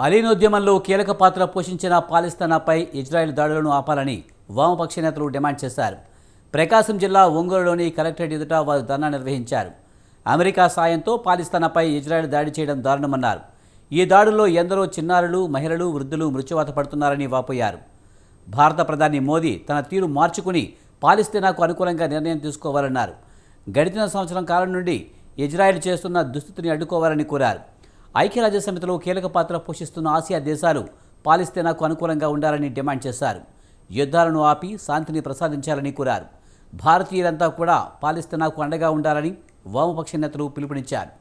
అలీనోద్యమంలో కీలక పాత్ర పోషించిన పాలిస్తానాపై ఇజ్రాయెల్ దాడులను ఆపాలని వామపక్ష నేతలు డిమాండ్ చేశారు. ప్రకాశం జిల్లా ఒంగోలులోని కలెక్టరేట్ ఎదుట వారు ధర్నా నిర్వహించారు. అమెరికా సాయంతో పాలిస్తానాపై ఇజ్రాయెల్ దాడి చేయడం దారుణమన్నారు. ఈ దాడుల్లో ఎందరో చిన్నారులు మహిళలు వృద్ధులు మృత్యువాత పడుతున్నారని వాపోయారు. భారత ప్రధాని మోదీ తన తీరు మార్చుకుని పాలిస్తీనాకు అనుకూలంగా నిర్ణయం తీసుకోవాలన్నారు. గడిచిన సంవత్సరం కాలం నుండి ఇజ్రాయెల్ చేస్తున్న దుస్థితిని అడ్డుకోవాలని కోరారు. ఐక్యరాజ్య సమితిలో కీలక పాత్ర పోషిస్తున్న ఆసియా దేశాలు పాలిస్తీనాకు అనుకూలంగా ఉండాలని డిమాండ్ చేశారు. యుద్ధాలను ఆపి శాంతిని ప్రసాదించాలని కోరారు. భారతీయులంతా కూడా పాలిస్తీనాకు అండగా ఉండాలని వామపక్ష నేతలు పిలుపునిచ్చారు.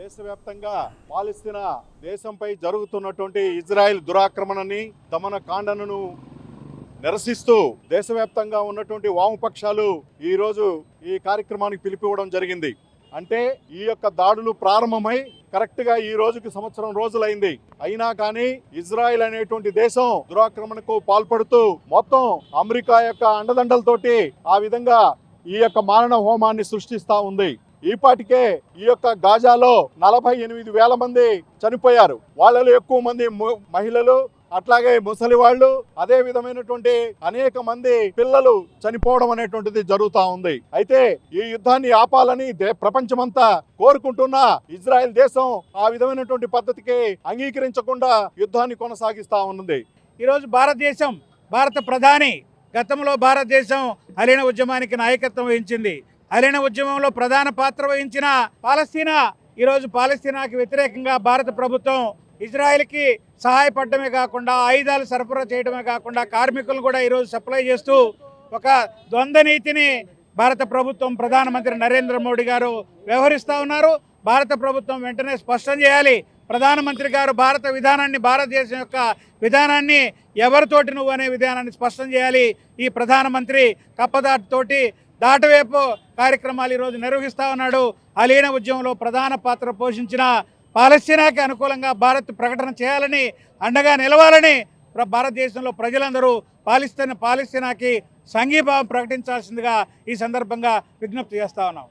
దేశవ్యాప్తంగా పాలిస్తీనా దేశంపై జరుగుతున్నటువంటి ఇజ్రాయెల్ దురాక్రమణని దమన కాండనను నిరసిస్తూ దేశవ్యాప్తంగా ఉన్నటువంటి వామపక్షాలు ఈరోజు ఈ కార్యక్రమానికి పిలిపివ్వడం జరిగింది. అంటే ఈ యొక్క దాడులు ప్రారంభమై కరెక్ట్గా ఈ రోజుకి సంవత్సరం రోజులైంది. అయినా కానీ ఇజ్రాయెల్ అనేటువంటి దేశం దురాక్రమణకు పాల్పడుతూ మొత్తం అమెరికా యొక్క అండదండలతోటి ఆ విధంగా ఈ యొక్క మారణ హోమాన్ని సృష్టిస్తా ఉంది. ఈపాటికే ఈ యొక్క గాజాలో నలభై ఎనిమిది వేల మంది చనిపోయారు. వాళ్ళలో ఎక్కువ మంది మహిళలు అట్లాగే ముసలి వాళ్ళు అదే విధమైనటువంటి అనేక మంది పిల్లలు చనిపోవడం అనేటువంటిది జరుగుతూ ఉంది. అయితే ఈ యుద్ధాన్ని ఆపాలని దే- ప్రపంచమంతా కోరుకుంటున్న ఇజ్రాయెల్ దేశం ఆ విధమైనటువంటి పద్ధతికి అంగీకరించకుండా యుద్ధాన్ని కొనసాగిస్తూ ఉన్నది. ఈరోజు భారతదేశం భారత ప్రధాని గతంలో భారతదేశం హలీన ఉద్యమానికి నాయకత్వం వహించింది. హలీన ఉద్యమంలో ప్రధాన పాత్ర వహించిన పాలస్తీనా ఈరోజు పాలస్తీనాకి వ్యతిరేకంగా భారత ప్రభుత్వం ఇజ్రాయెల్కి సహాయపడమే కాకుండా ఆయుధాలు సరఫరా చేయడమే కాకుండా కార్మికులు కూడా ఈరోజు సప్లై చేస్తూ ఒక ద్వంద్వ నీతిని భారత ప్రభుత్వం ప్రధానమంత్రి నరేంద్ర మోడీ గారు వ్యవహరిస్తూ ఉన్నారు. భారత ప్రభుత్వం వెంటనే స్పష్టం చేయాలి. ప్రధానమంత్రి గారు భారత విధానాన్ని భారతదేశం యొక్క విధానాన్ని ఎవరితోటి నువ్వు అనే విధానాన్ని స్పష్టం చేయాలి. ఈ ప్రధానమంత్రి కప్పదాటితోటి దాటవేపు కార్యక్రమాలు ఈరోజు నిర్వహిస్తూ ఉన్నాడు. అలీన ఉద్యమంలో ప్రధాన పాత్ర పోషించిన పాలస్తీనాకి అనుకూలంగా భారత్ ప్రకటన చేయాలని అండగా నిలవాలని భారతదేశంలో ప్రజలందరూ పాలిస్తీనా పాలస్తీనాకి సంఘీభావం ప్రకటించాల్సిందిగా ఈ సందర్భంగా విజ్ఞప్తి చేస్తా ఉన్నాం.